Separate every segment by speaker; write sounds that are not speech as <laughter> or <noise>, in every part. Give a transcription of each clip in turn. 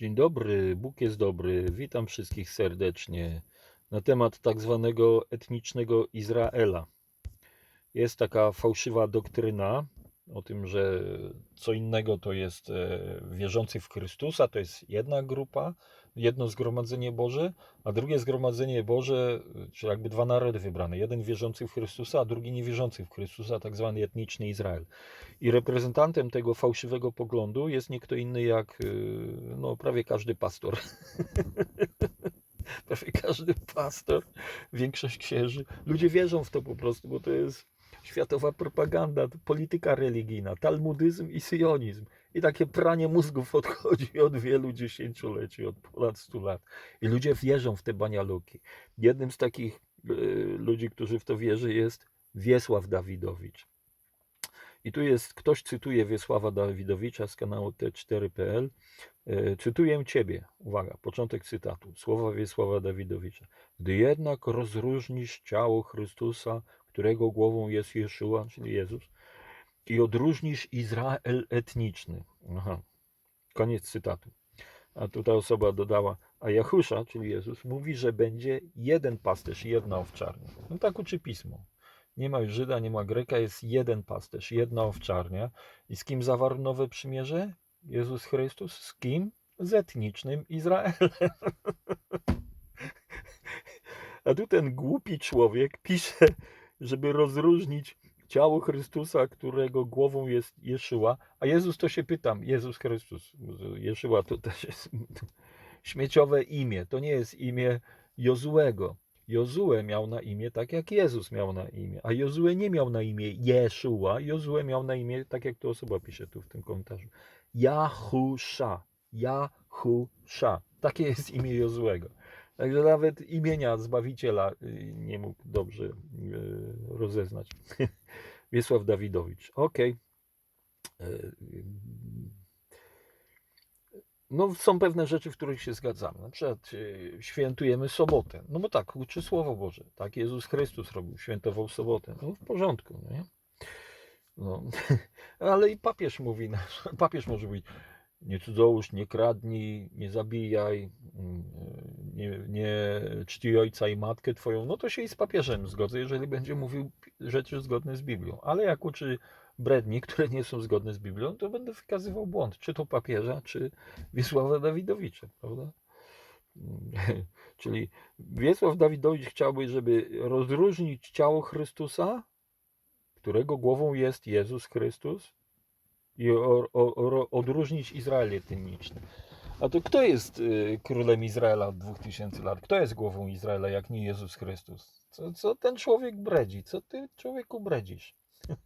Speaker 1: Dzień dobry, Bóg jest dobry. Witam wszystkich serdecznie na temat tak zwanego etnicznego Izraela. Jest taka fałszywa doktryna o tym, że co innego to jest e, wierzący w Chrystusa, to jest jedna grupa, jedno zgromadzenie Boże, a drugie zgromadzenie Boże, czyli jakby dwa narody wybrane. Jeden wierzący w Chrystusa, a drugi niewierzący w Chrystusa, tak zwany etniczny Izrael. I reprezentantem tego fałszywego poglądu jest nie kto inny jak y, no, prawie każdy pastor. <laughs> prawie każdy pastor, większość księży. Ludzie wierzą w to po prostu, bo to jest światowa propaganda, polityka religijna, talmudyzm i syjonizm. I takie pranie mózgów odchodzi <laughs> od wielu dziesięcioleci, od ponad 100 lat. I ludzie wierzą w te banialuki. Jednym z takich y, ludzi, którzy w to wierzy, jest Wiesław Dawidowicz. I tu jest, ktoś cytuje Wiesława Dawidowicza z kanału T4.pl. E, Cytuję Ciebie. Uwaga, początek cytatu. Słowa Wiesława Dawidowicza. Gdy jednak rozróżnisz ciało Chrystusa, którego głową jest Jeszua, czyli Jezus, i odróżnisz Izrael etniczny. Aha. Koniec cytatu. A tutaj osoba dodała, a Jahusza, czyli Jezus, mówi, że będzie jeden pasterz jedna owczarnia. No tak uczy pismo. Nie ma już Żyda, nie ma Greka, jest jeden pasterz, jedna owczarnia. I z kim zawarł nowe przymierze? Jezus Chrystus. Z kim? Z etnicznym Izraelem. <laughs> A tu ten głupi człowiek pisze, żeby rozróżnić ciało Chrystusa, którego głową jest Jeszua, a Jezus to się pytam, Jezus Chrystus, Jeszua to też jest <laughs> śmieciowe imię, to nie jest imię Jozułego. Jozue miał na imię tak, jak Jezus miał na imię, a Jozue nie miał na imię Jeszua, Jozue miał na imię, tak jak tu osoba pisze tu w tym komentarzu, Jahusza, Jahusza. Takie jest imię Jozuego. Także nawet imienia Zbawiciela y, nie mógł dobrze y, rozeznać. <laughs> Wiesław Dawidowicz. Okej. Y, No, są pewne rzeczy, w których się zgadzamy. Na przykład y, świętujemy sobotę. No bo tak, uczy Słowo Boże. Tak Jezus Chrystus robił, świętował sobotę. No w porządku, nie? No. <laughs> Ale i papież mówi, papież może mówić, nie cudzołóż, nie kradnij, nie zabijaj, mm, nie, nie czci ojca i matkę twoją, no to się i z papieżem zgodzę, jeżeli będzie mówił rzeczy zgodne z Biblią. Ale jak uczy bredni, <laughs> które nie są zgodne z Biblią, to będę wykazywał błąd, czy to papieża, czy Wiesława Dawidowicza, prawda? <laughs> Czyli Wiesław Dawidowicz chciałby, żeby rozróżnić ciało Chrystusa, którego głową jest Jezus Chrystus, i odróżnić Izrael etniczny. A to kto jest y, królem Izraela od 2000 lat? Kto jest głową Izraela, jak nie Jezus Chrystus? Co, co ten człowiek bredzi? Co ty, człowieku, bredzisz? <laughs>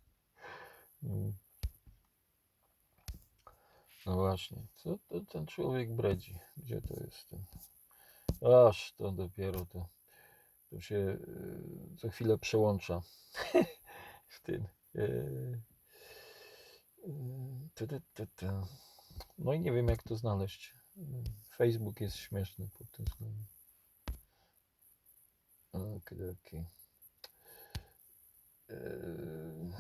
Speaker 1: Mm. no właśnie, co to ten człowiek bredzi? Gdzie to jest? ten? Aż to dopiero to, to się y, co chwilę przełącza <laughs> w tym. y, tu, tu. No i nie wiem, jak to znaleźć. Facebook jest śmieszny pod tym względem. Okej, okej. Eee,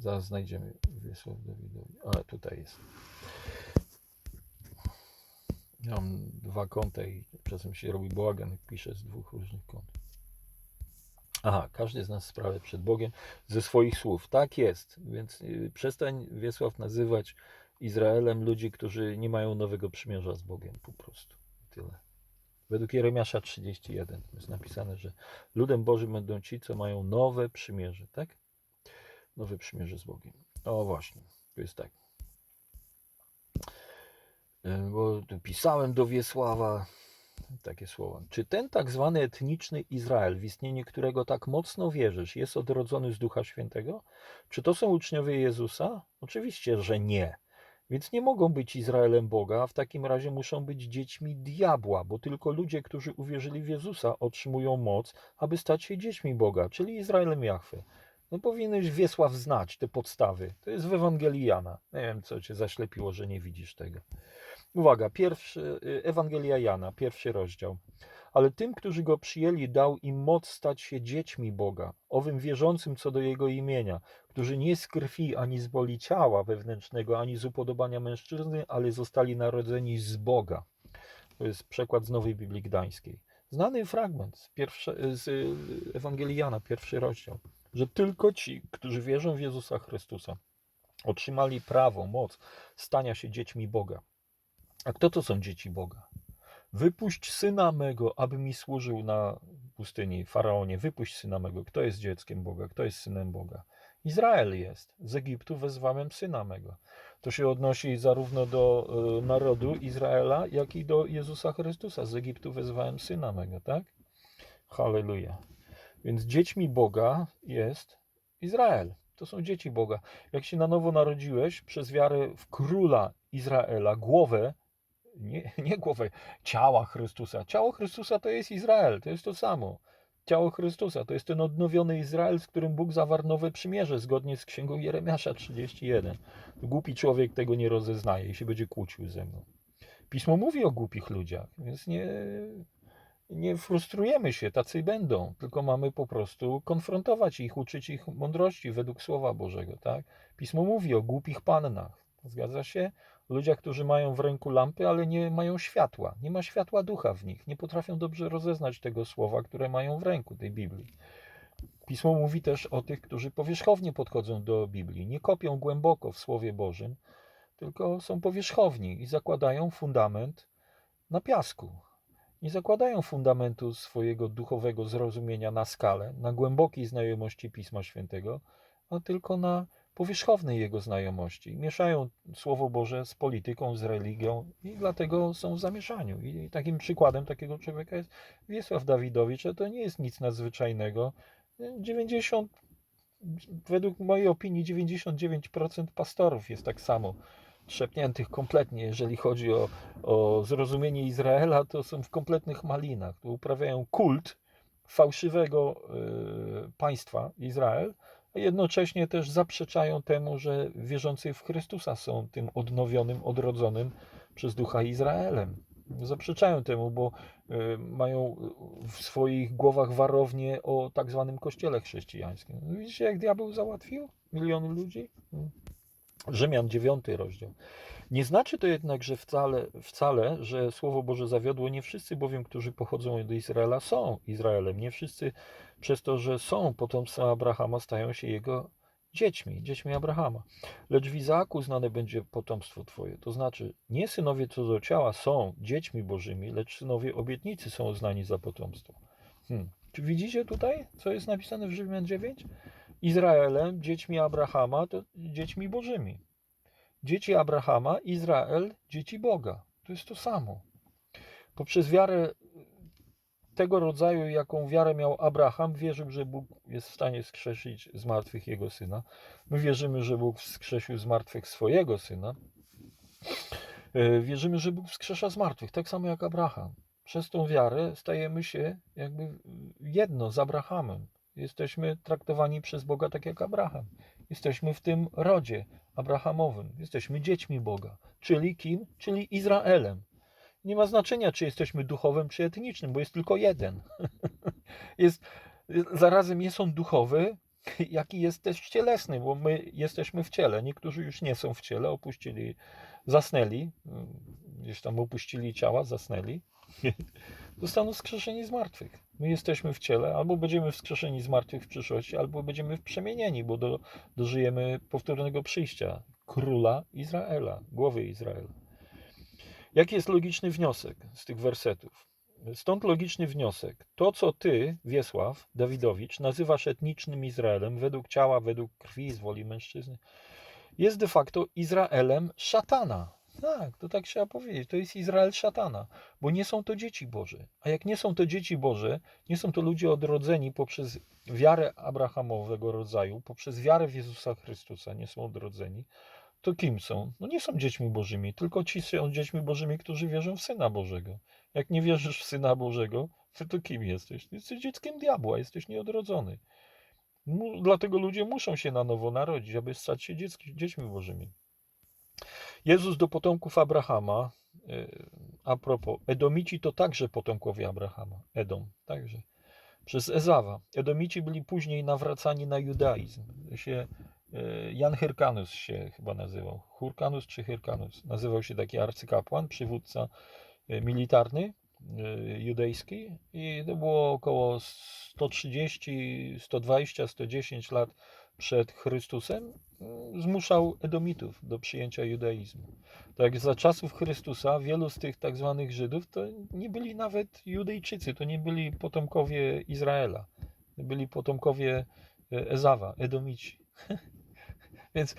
Speaker 1: Zaraz znajdziemy Wiesław Dawidowi. Ale tutaj jest. Mam dwa konta i czasem się robi bałagan, jak piszę z dwóch różnych kont. Aha, każdy z nas sprawę przed Bogiem ze swoich słów. Tak jest, więc y, przestań Wiesław nazywać Izraelem ludzi, którzy nie mają nowego przymierza z Bogiem, po prostu. Tyle. Według Jeremiasza 31 jest napisane, że ludem Bożym będą ci, co mają nowe przymierze, tak? Nowe przymierze z Bogiem. O właśnie, to jest tak. Y, Bo pisałem do Wiesława, takie słowa. Czy ten tak zwany etniczny Izrael, w istnienie którego tak mocno wierzysz, jest odrodzony z Ducha Świętego? Czy to są uczniowie Jezusa? Oczywiście, że nie. Więc nie mogą być Izraelem Boga, a w takim razie muszą być dziećmi diabła, bo tylko ludzie, którzy uwierzyli w Jezusa, otrzymują moc, aby stać się dziećmi Boga, czyli Izraelem Jahwe. No powinieneś Wiesław znać te podstawy. To jest w Ewangelii Jana. Nie wiem, co cię zaślepiło, że nie widzisz tego. Uwaga, pierwszy, y, Ewangelia Jana, pierwszy rozdział. Ale tym, którzy go przyjęli, dał im moc stać się dziećmi Boga, owym wierzącym co do jego imienia, którzy nie z krwi ani z boli ciała wewnętrznego, ani z upodobania mężczyzny, ale zostali narodzeni z Boga. To jest przekład z Nowej Biblii Gdańskiej. Znany fragment z, pierwsze, z Ewangelii Jana, pierwszy rozdział, że tylko ci, którzy wierzą w Jezusa Chrystusa, otrzymali prawo, moc stania się dziećmi Boga. A kto to są dzieci Boga? Wypuść syna mego, aby mi służył na pustyni. Faraonie, wypuść syna mego. Kto jest dzieckiem Boga? Kto jest synem Boga? Izrael jest. Z Egiptu wezwałem syna mego. To się odnosi zarówno do y, narodu Izraela, jak i do Jezusa Chrystusa. Z Egiptu wezwałem syna mego, tak? Halleluja. Więc dziećmi Boga jest Izrael. To są dzieci Boga. Jak się na nowo narodziłeś przez wiarę w króla Izraela, głowę, nie, nie głowę, ciała Chrystusa. Ciało Chrystusa to jest Izrael, to jest to samo. Ciało Chrystusa to jest ten odnowiony Izrael, z którym Bóg zawarł nowe przymierze, zgodnie z księgą Jeremiasza 31. Głupi człowiek tego nie rozeznaje i się będzie kłócił ze mną. Pismo mówi o głupich ludziach, więc nie, nie frustrujemy się, tacy będą, tylko mamy po prostu konfrontować ich, uczyć ich mądrości według Słowa Bożego. Tak? Pismo mówi o głupich pannach. Zgadza się? Ludziach, którzy mają w ręku lampy, ale nie mają światła. Nie ma światła ducha w nich. Nie potrafią dobrze rozeznać tego słowa, które mają w ręku, tej Biblii. Pismo mówi też o tych, którzy powierzchownie podchodzą do Biblii. Nie kopią głęboko w Słowie Bożym, tylko są powierzchowni i zakładają fundament na piasku. Nie zakładają fundamentu swojego duchowego zrozumienia na skalę, na głębokiej znajomości Pisma Świętego, a tylko na powierzchownej jego znajomości. Mieszają Słowo Boże z polityką, z religią i dlatego są w zamieszaniu. I takim przykładem takiego człowieka jest Wiesław Dawidowicz, a to nie jest nic nadzwyczajnego. 90, według mojej opinii 99% pastorów jest tak samo trzepniętych kompletnie, jeżeli chodzi o, o zrozumienie Izraela, to są w kompletnych malinach. Uprawiają kult fałszywego y, państwa Izrael, jednocześnie też zaprzeczają temu, że wierzący w Chrystusa są tym odnowionym, odrodzonym przez ducha Izraelem. Zaprzeczają temu, bo y, mają w swoich głowach warownię o tak zwanym kościele chrześcijańskim. Widzicie, jak diabeł załatwił miliony ludzi? Rzymian 9 rozdział. Nie znaczy to jednak, że wcale, wcale, że Słowo Boże zawiodło. Nie wszyscy bowiem, którzy pochodzą do Izraela, są Izraelem. Nie wszyscy przez to, że są potomstwem Abrahama, stają się jego dziećmi, dziećmi Abrahama. Lecz w Izaaku znane będzie potomstwo Twoje. To znaczy, nie synowie co do ciała są dziećmi Bożymi, lecz synowie obietnicy są uznani za potomstwo. Hmm. Czy widzicie tutaj, co jest napisane w Rzymian 9? Izraelem, dziećmi Abrahama, to dziećmi Bożymi. Dzieci Abrahama, Izrael, dzieci Boga. To jest to samo. Poprzez wiarę tego rodzaju, jaką wiarę miał Abraham, wierzył, że Bóg jest w stanie skrzesić z martwych jego syna. My wierzymy, że Bóg wskrzesił z martwych swojego syna. E, wierzymy, że Bóg wskrzesza z martwych, tak samo jak Abraham. Przez tą wiarę stajemy się jakby jedno z Abrahamem. Jesteśmy traktowani przez Boga tak jak Abraham. Jesteśmy w tym rodzie Abrahamowym. Jesteśmy dziećmi Boga. Czyli kim? Czyli Izraelem. Nie ma znaczenia, czy jesteśmy duchowym, czy etnicznym, bo jest tylko jeden. <laughs> jest, zarazem jest on duchowy, jak i jest też cielesny, bo my jesteśmy w ciele. Niektórzy już nie są w ciele, opuścili, zasnęli, gdzieś tam opuścili ciała, zasnęli. <laughs> Zostaną skrzeszeni z martwych. My jesteśmy w ciele, albo będziemy wskrzeszeni z martwych w przyszłości, albo będziemy przemienieni, bo do, dożyjemy powtórnego przyjścia króla Izraela, głowy Izraela. Jaki jest logiczny wniosek z tych wersetów? Stąd logiczny wniosek. To, co ty, Wiesław Dawidowicz, nazywasz etnicznym Izraelem, według ciała, według krwi, z woli mężczyzny, jest de facto Izraelem szatana. Tak, to tak trzeba powiedzieć. To jest Izrael szatana, bo nie są to dzieci Boże. A jak nie są to dzieci Boże, nie są to ludzie odrodzeni poprzez wiarę Abrahamowego rodzaju, poprzez wiarę w Jezusa Chrystusa, nie są odrodzeni, to kim są? No nie są dziećmi Bożymi, tylko ci są dziećmi Bożymi, którzy wierzą w Syna Bożego. Jak nie wierzysz w Syna Bożego, to, kim jesteś? Jesteś dzieckiem diabła, jesteś nieodrodzony. Dlatego ludzie muszą się na nowo narodzić, aby stać się dziećmi Bożymi. Jezus do potomków Abrahama, e, a propos, Edomici to także potomkowie Abrahama, Edom, także przez Ezawa. Edomici byli później nawracani na judaizm. Się, Jan Hyrkanus się chyba nazywał. Hurkanus czy Hyrkanus? Nazywał się taki arcykapłan, przywódca e, militarny e, judejski i to było około 130, 120, 110 lat przed Chrystusem, zmuszał Edomitów do przyjęcia judaizmu. Tak za czasów Chrystusa wielu z tych tak zwanych Żydów to nie byli nawet Judejczycy, to nie byli potomkowie Izraela, byli potomkowie Ezawa, Edomici. <laughs> Więc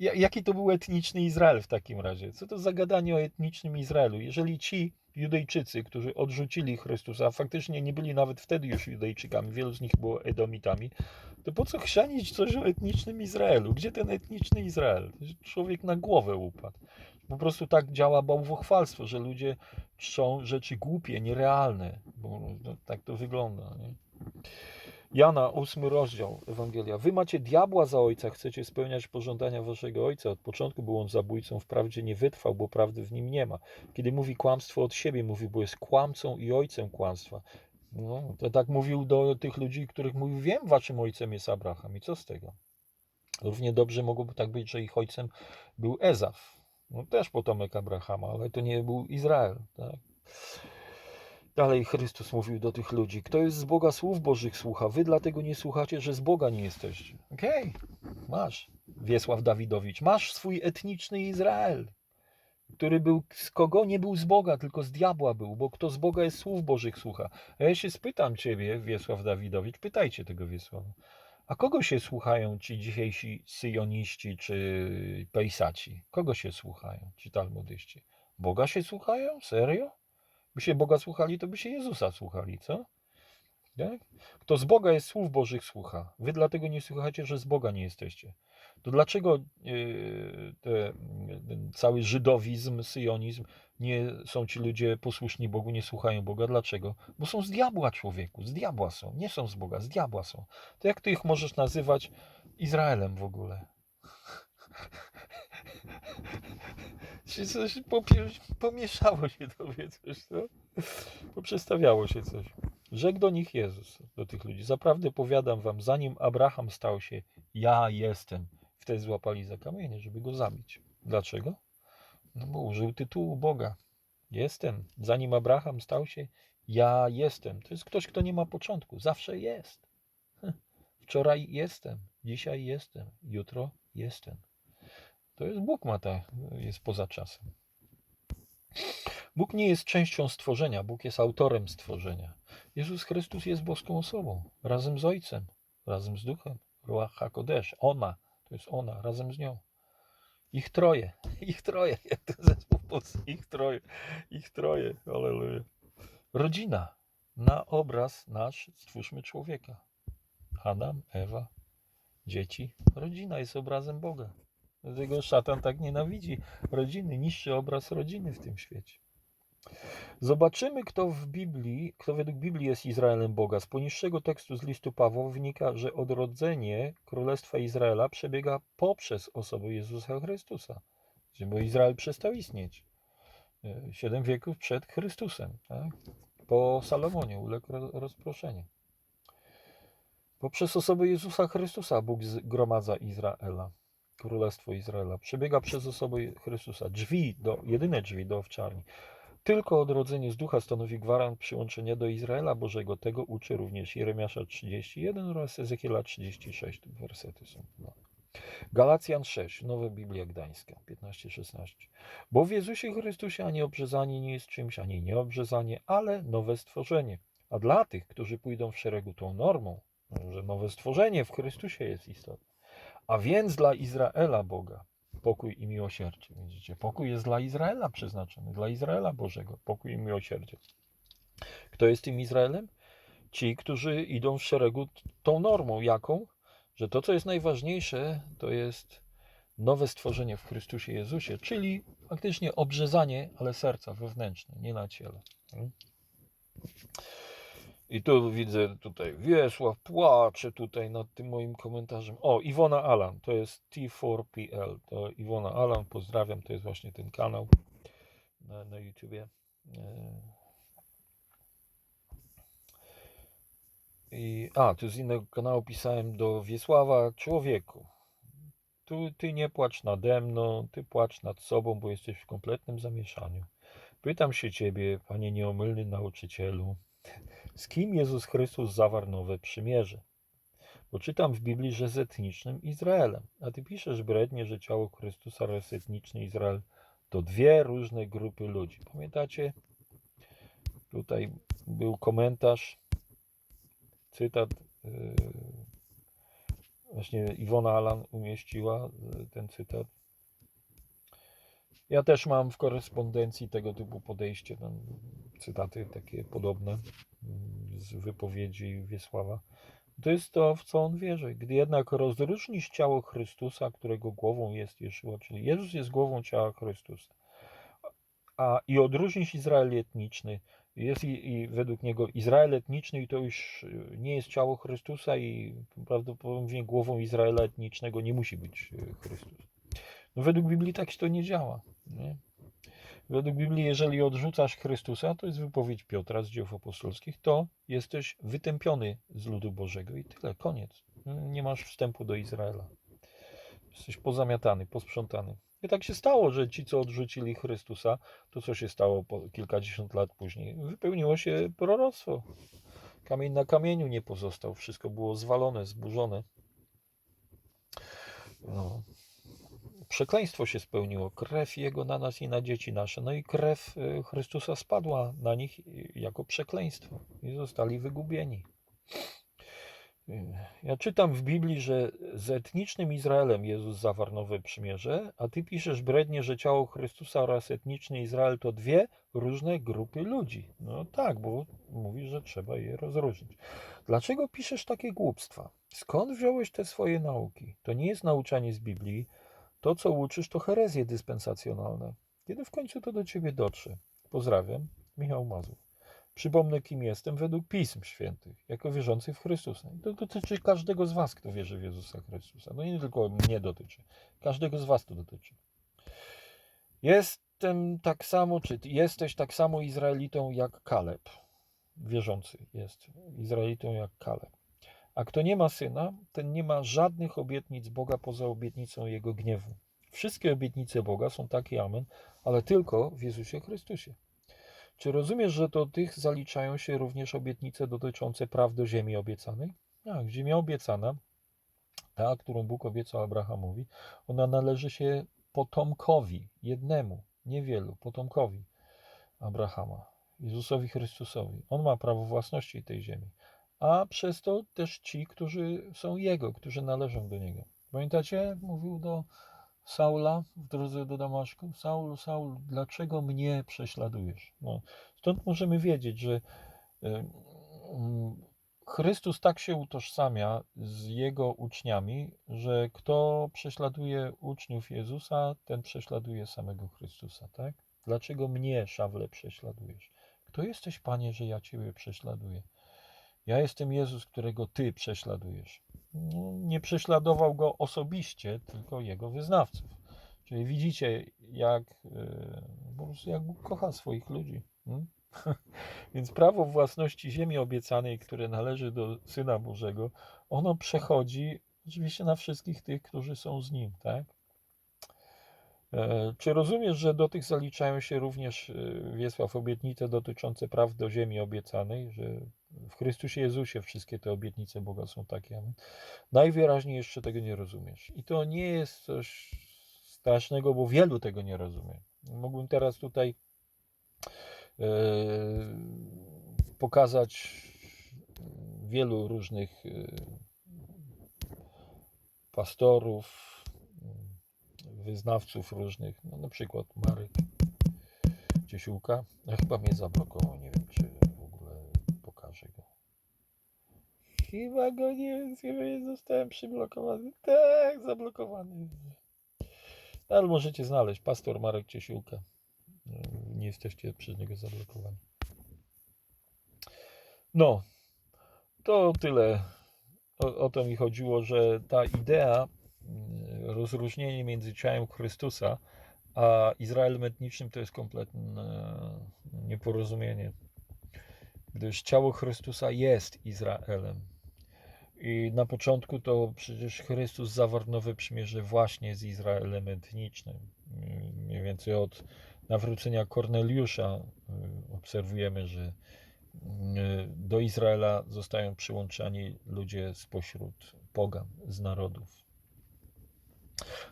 Speaker 1: ja- jaki to był etniczny Izrael w takim razie? Co to za gadanie o etnicznym Izraelu? Jeżeli ci Judejczycy, którzy odrzucili Chrystusa, a faktycznie nie byli nawet wtedy już Judejczykami, wielu z nich było Edomitami, to po co chrzanić coś o etnicznym Izraelu? Gdzie ten etniczny Izrael? Człowiek na głowę upadł. Po prostu tak działa bałwochwalstwo, że ludzie czczą rzeczy głupie, nierealne, bo no, tak to wygląda. Nie? Jana, ósmy rozdział Ewangelia. Wy macie diabła za ojca, chcecie spełniać pożądania waszego ojca. Od początku był on zabójcą, wprawdzie nie wytrwał, bo prawdy w nim nie ma. Kiedy mówi kłamstwo od siebie, mówi, bo jest kłamcą i ojcem kłamstwa. No, to tak mówił do tych ludzi, których mówił, wiem, waszym ojcem jest Abraham. I co z tego? Równie dobrze mogłoby tak być, że ich ojcem był Ezaf. No, też potomek Abrahama, ale to nie był Izrael. Tak? Dalej Chrystus mówił do tych ludzi, kto jest z Boga słów Bożych słucha, wy dlatego nie słuchacie, że z Boga nie jesteście. Okej, masz, Wiesław Dawidowicz, masz swój etniczny Izrael, który był, z kogo nie był z Boga, tylko z diabła był, bo kto z Boga jest słów Bożych słucha. A ja się spytam ciebie, Wiesław Dawidowicz, pytajcie tego Wiesława, a kogo się słuchają ci dzisiejsi syjoniści czy pejsaci? Kogo się słuchają ci talmudyści? Boga się słuchają? Serio? By się Boga słuchali, to by się Jezusa słuchali, co? Tak? Kto z Boga jest słów Bożych słucha. Wy dlatego nie słuchacie, że z Boga nie jesteście. To dlaczego yy, te, ten cały żydowizm, syjonizm, nie są ci ludzie posłuszni Bogu, nie słuchają Boga? Dlaczego? Bo są z diabła człowieku, z diabła są, nie są z Boga, z diabła są. To jak ty ich możesz nazywać Izraelem w ogóle? <laughs> Czy coś pomieszało się <laughs> tobie coś, no? Poprzestawiało się coś. Rzekł do nich Jezus, do tych ludzi. Zaprawdę powiadam wam, zanim Abraham stał się, ja jestem. Wtedy złapali za kamienie, żeby go zabić. Dlaczego? No bo użył tytułu Boga. Jestem. Zanim Abraham stał się, ja jestem. To jest ktoś, kto nie ma początku. Zawsze jest. Hm. Wczoraj jestem, dzisiaj jestem, jutro jestem. To jest Bóg ma tak, jest poza czasem. Bóg nie jest częścią stworzenia, Bóg jest autorem stworzenia. Jezus Chrystus jest boską osobą, razem z Ojcem, razem z Duchem. Ruach HaKodesh, ona, to jest ona, razem z nią. Ich troje, <laughs> ich troje, jak ten zespół polski, ich troje, ich troje, aleluja. Rodzina, na obraz nasz stwórzmy człowieka. Adam, Ewa, dzieci. Rodzina jest obrazem Boga. Dlatego szatan tak nienawidzi rodziny, niższy obraz rodziny w tym świecie. Zobaczymy, kto w Biblii, kto według Biblii jest Izraelem Boga. Z poniższego tekstu z listu Pawła wynika, że odrodzenie Królestwa Izraela przebiega poprzez osobę Jezusa Chrystusa. Bo Izrael przestał istnieć. e, Siedem wieków przed Chrystusem. Tak? Po Salomonie uległ ro- rozproszeniu. Poprzez osobę Jezusa Chrystusa Bóg zgromadza Izraela. Królestwo Izraela przebiega przez osobę Chrystusa. Drzwi, do, jedyne drzwi do owczarni. Tylko odrodzenie z ducha stanowi gwarant przyłączenia do Izraela Bożego. Tego uczy również Jeremiasza 31 oraz Ezechiela 36. Tu wersety są. No. Galacjan 6, Nowa Biblia Gdańska, 15-16. Bo w Jezusie Chrystusie ani obrzezanie nie jest czymś, ani nieobrzezanie, ale nowe stworzenie. A dla tych, którzy pójdą w szeregu tą normą, że nowe stworzenie w Chrystusie jest istotne. A więc dla Izraela Boga pokój i miłosierdzie. Widzicie, pokój jest dla Izraela przeznaczony, dla Izraela Bożego, pokój i miłosierdzie. Kto jest tym Izraelem? Ci, którzy idą w szeregu tą normą, jaką? Że to, co jest najważniejsze, to jest nowe stworzenie w Chrystusie Jezusie, czyli faktycznie obrzezanie, ale serca wewnętrzne, nie na ciele. I tu widzę tutaj Wiesław płacze tutaj nad tym moim komentarzem. O, Iwona Alan, to jest T4PL. To Iwona Alan, pozdrawiam, to jest właśnie ten kanał na, na YouTubie. E, I, a, tu z innego kanału pisałem do Wiesława, człowieku, tu ty nie płacz nade mną, ty płacz nad sobą, bo jesteś w kompletnym zamieszaniu. Pytam się Ciebie, Panie nieomylny nauczycielu, z kim Jezus Chrystus zawarł nowe przymierze? Bo czytam w Biblii, że z etnicznym Izraelem, a Ty piszesz brednie, że ciało Chrystusa oraz etniczny Izrael to dwie różne grupy ludzi. Pamiętacie? Tutaj był komentarz, cytat, yy, właśnie Iwona Alan umieściła yy, ten cytat. Ja też mam w korespondencji tego typu podejście, cytaty takie podobne mm, z wypowiedzi Wiesława. To jest to, w co on wierzy. Gdy jednak rozróżnisz ciało Chrystusa, którego głową jest Jeszua, czyli Jezus jest głową ciała Chrystusa, a i odróżnisz Izrael etniczny, jest i, i według niego Izrael etniczny i to już y, nie jest ciało Chrystusa i prawdopodobnie głową Izraela etnicznego nie musi być y, Chrystus. No według Biblii tak się to nie działa. Nie? Według Biblii, jeżeli odrzucasz Chrystusa, to jest wypowiedź Piotra z dzieł apostolskich, to jesteś wytępiony z ludu Bożego i tyle, koniec. Nie masz wstępu do Izraela. Jesteś pozamiatany, posprzątany. I tak się stało, że ci, co odrzucili Chrystusa, to co się stało po kilkadziesiąt lat później, wypełniło się proroctwo. Kamień na kamieniu nie pozostał, wszystko było zwalone, zburzone. No. Przekleństwo się spełniło, krew Jego na nas i na dzieci nasze. No i krew y, Chrystusa spadła na nich jako przekleństwo i zostali wygubieni. Y, Ja czytam w Biblii, że z etnicznym Izraelem Jezus zawarł nowe przymierze, a ty piszesz brednie, że ciało Chrystusa oraz etniczny Izrael to dwie różne grupy ludzi. No tak, bo mówi, że trzeba je rozróżnić. Dlaczego piszesz takie głupstwa? Skąd wziąłeś te swoje nauki? To nie jest nauczanie z Biblii. To, co uczysz, to herezje dyspensacjonalne. Kiedy w końcu to do ciebie dotrze? Pozdrawiam, Michał Mazur. Przypomnę, kim jestem według Pism Świętych, jako wierzący w Chrystusa. I to dotyczy każdego z was, kto wierzy w Jezusa Chrystusa. No nie tylko mnie dotyczy. Każdego z was to dotyczy. Jestem tak samo, czy jesteś tak samo Izraelitą jak Kaleb. Wierzący jest Izraelitą jak Kaleb. A kto nie ma syna, ten nie ma żadnych obietnic Boga poza obietnicą Jego gniewu. Wszystkie obietnice Boga są takie amen, ale tylko w Jezusie Chrystusie. Czy rozumiesz, że do tych zaliczają się również obietnice dotyczące praw do ziemi obiecanej? Tak, ziemia obiecana, ta, którą Bóg obiecał Abrahamowi, ona należy się potomkowi, jednemu, niewielu, potomkowi Abrahama, Jezusowi Chrystusowi. On ma prawo własności tej ziemi a przez to też ci, którzy są Jego, którzy należą do Niego. Pamiętacie, mówił do Saula w drodze do Damaszku? Saul, Saul, dlaczego mnie prześladujesz? No, stąd możemy wiedzieć, że Chrystus tak się utożsamia z Jego uczniami, że kto prześladuje uczniów Jezusa, ten prześladuje samego Chrystusa, tak? Dlaczego mnie, Szawle, prześladujesz? Kto jesteś, Panie, że ja Ciebie prześladuję? Ja jestem Jezus, którego Ty prześladujesz. Nie prześladował go osobiście, tylko jego wyznawców. Czyli widzicie, jak e, jak Bóg kocha swoich ludzi. hmm? <laughs> Więc prawo własności ziemi obiecanej, które należy do Syna Bożego, ono przechodzi oczywiście na wszystkich tych, którzy są z Nim, tak? E, Czy rozumiesz, że do tych zaliczają się również, e, Wiesław, obietnice dotyczące praw do ziemi obiecanej, że w Chrystusie Jezusie wszystkie te obietnice Boga są takie? Najwyraźniej jeszcze tego nie rozumiesz. I to nie jest coś strasznego, bo wielu tego nie rozumie. Mógłbym teraz tutaj e, pokazać wielu różnych e, pastorów, wyznawców różnych, no na przykład Marek Ciesiłka. Chyba mnie zablokował, nie wiem Chyba go nie, chyba nie zostałem przyblokowany. Tak, zablokowany. Ale możecie znaleźć, pastor Marek Ciesiłka. Nie jesteście przez niego zablokowani. No, to tyle. O, o to mi chodziło, że ta idea rozróżnienie między ciałem Chrystusa a Izraelem etnicznym to jest kompletne nieporozumienie. Gdyż ciało Chrystusa jest Izraelem. I na początku to przecież Chrystus zawarł nowe przymierze właśnie z Izraelem etnicznym. Mniej więcej od nawrócenia Korneliusza y, obserwujemy, że y, do Izraela zostają przyłączani ludzie spośród pogan, z narodów.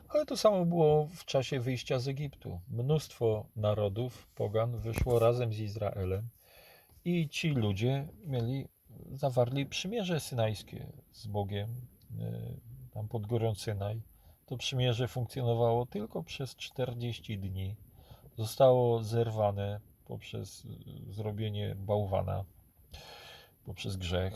Speaker 1: Ale to samo było w czasie wyjścia z Egiptu. Mnóstwo narodów, pogan, wyszło razem z Izraelem i ci ludzie mieli, zawarli przymierze synajskie z Bogiem, y, tam pod górą Synaj. To przymierze funkcjonowało tylko przez 40 dni. Zostało zerwane poprzez y, zrobienie bałwana, poprzez grzech.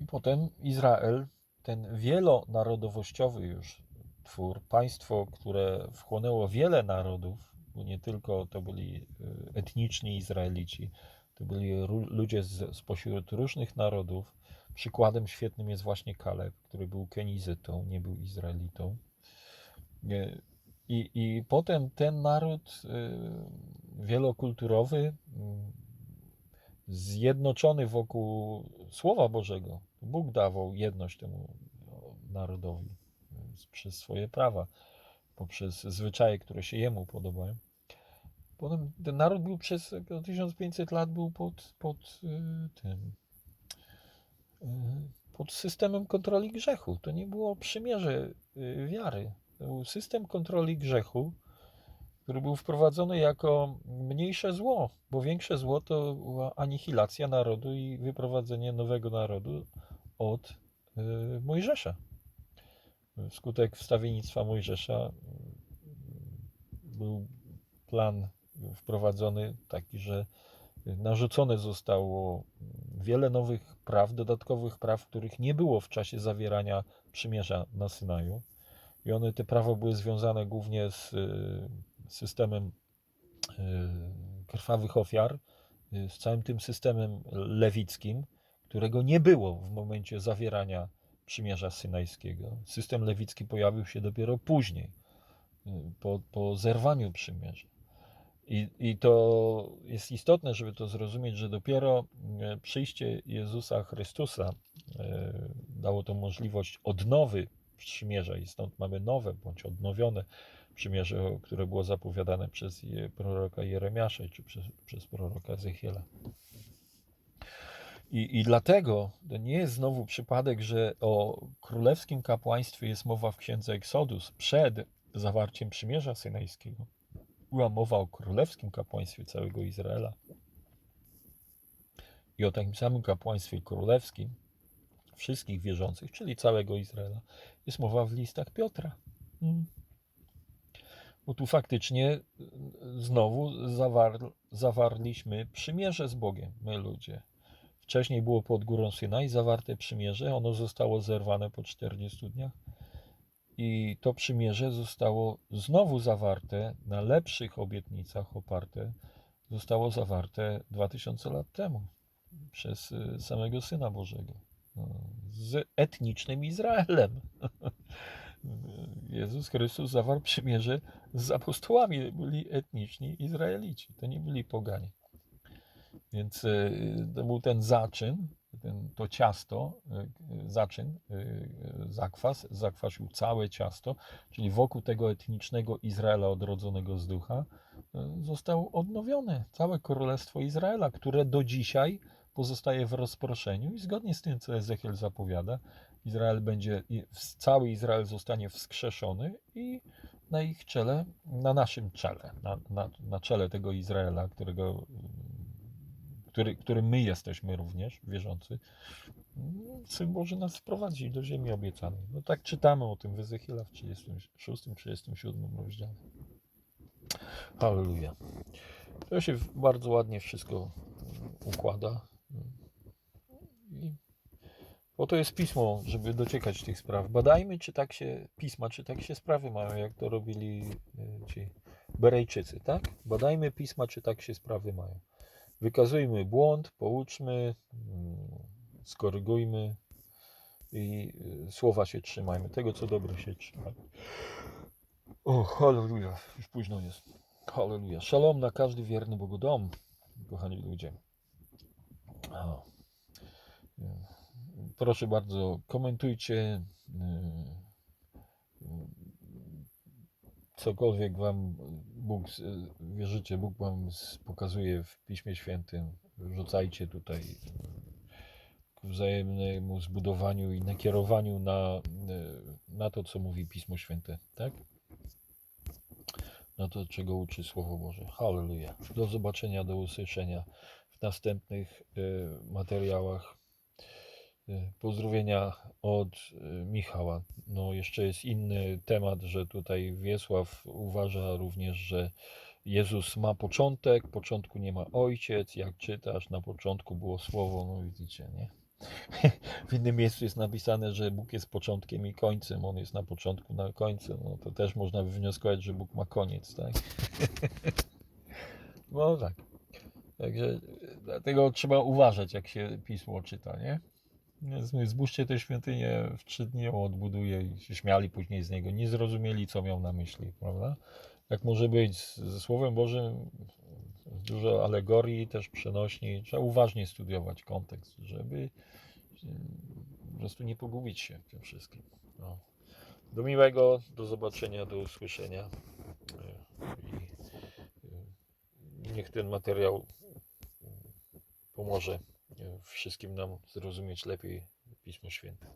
Speaker 1: I potem Izrael, ten wielonarodowościowy już twór, państwo, które wchłonęło wiele narodów, bo nie tylko to byli y, etniczni Izraelici, to byli ludzie z, spośród różnych narodów. Przykładem świetnym jest właśnie Kaleb, który był Kenizytą, nie był Izraelitą. Nie, I, I potem ten naród y, wielokulturowy, y, zjednoczony wokół Słowa Bożego, Bóg dawał jedność temu narodowi y, przez swoje prawa, poprzez zwyczaje, które się jemu podobają. Potem ten naród był przez no, 1500 lat był pod, pod y, tym y, pod systemem kontroli grzechu. To nie było przymierze y, wiary. To był system kontroli grzechu, który był wprowadzony jako mniejsze zło, bo większe zło to była anihilacja narodu i wyprowadzenie nowego narodu od Mojżesza. Wskutek wstawiennictwa Mojżesza y, był plan wprowadzony taki, że narzucone zostało wiele nowych praw, dodatkowych praw, których nie było w czasie zawierania przymierza na Synaju. I one, te prawa były związane głównie z y, systemem y, krwawych ofiar, y, z całym tym systemem lewickim, którego nie było w momencie zawierania przymierza synajskiego. System lewicki pojawił się dopiero później, po, po zerwaniu przymierza. I, I to jest istotne, żeby to zrozumieć, że dopiero e, przyjście Jezusa Chrystusa e, dało to możliwość odnowy przymierza i stąd mamy nowe bądź odnowione przymierze, które było zapowiadane przez proroka Jeremiasza czy przez, przez proroka Ezechiela. I, I dlatego to nie jest znowu przypadek, że o królewskim kapłaństwie jest mowa w księdze Exodus przed zawarciem przymierza synajskiego była mowa o królewskim kapłaństwie całego Izraela i o takim samym kapłaństwie królewskim wszystkich wierzących, czyli całego Izraela, jest mowa w listach Piotra. Mm. Bo tu faktycznie y, znowu zawar, zawarliśmy przymierze z Bogiem, my ludzie. Wcześniej było pod górą Synaj zawarte przymierze, ono zostało zerwane po 40 dniach i to przymierze zostało znowu zawarte na lepszych obietnicach oparte, zostało zawarte 2000 lat temu przez y, samego Syna Bożego no, z etnicznym Izraelem. <laughs> Jezus Chrystus zawarł przymierze z apostołami, byli etniczni Izraelici, to nie byli poganie. Więc y, to był ten zaczyn, ten, to ciasto, y, zaczyn, y, zakwas, zakwasił całe ciasto, czyli wokół tego etnicznego Izraela odrodzonego z ducha y, zostało odnowione całe królestwo Izraela, które do dzisiaj pozostaje w rozproszeniu i zgodnie z tym, co Ezechiel zapowiada, Izrael będzie, cały Izrael zostanie wskrzeszony i na ich czele, na naszym czele, na, na, na czele tego Izraela, którego który, którym my jesteśmy również, wierzący, Syn Boży nas wprowadzi do ziemi obiecanej. No tak czytamy o tym w Ezechiela w 36-37 rozdziale. Halleluja. To się bardzo ładnie wszystko układa. I po to jest pismo, żeby dociekać tych spraw. Badajmy, czy tak się pisma, czy tak się sprawy mają, jak to robili e, ci Berejczycy, tak? Badajmy pisma, czy tak się sprawy mają. Wykazujmy błąd, pouczmy, mm, skorygujmy i y, słowa się trzymajmy. Tego, co dobre się trzymajmy. O, halleluja. Już późno jest. Halleluja. Shalom na każdy wierny Bogu dom, kochani ludzie. O. Y, Proszę bardzo, komentujcie. y, y, cokolwiek wam Bóg, wierzycie, Bóg wam pokazuje w Piśmie Świętym, rzucajcie tutaj wzajemnemu zbudowaniu i nakierowaniu na, na to, co mówi Pismo Święte, tak? Na to, czego uczy Słowo Boże. Hallelujah. Do zobaczenia, do usłyszenia w następnych e, materiałach. E, Pozdrowienia od e, Michała. No, jeszcze jest inny temat, że tutaj Wiesław uważa również, że Jezus ma początek, początku nie ma ojciec. Jak czytasz, na początku było słowo, no widzicie, nie? <laughs> W innym miejscu jest napisane, że Bóg jest początkiem i końcem. On jest na początku, na końcu. No to też można wywnioskować, że Bóg ma koniec, tak? <laughs> No tak. Także e, dlatego trzeba uważać, jak się pismo czyta, nie? Zbóżcie tę świątynię w trzy dni ją odbuduje i się śmiali później z niego. Nie zrozumieli, co miał na myśli, prawda? Jak może być ze Słowem Bożym dużo alegorii, też przenośni. Trzeba uważnie studiować kontekst, żeby po prostu nie pogubić się w tym wszystkim. No. Do miłego, do zobaczenia, do usłyszenia. I niech ten materiał pomoże wszystkim nam zrozumieć lepiej Pismo Święte.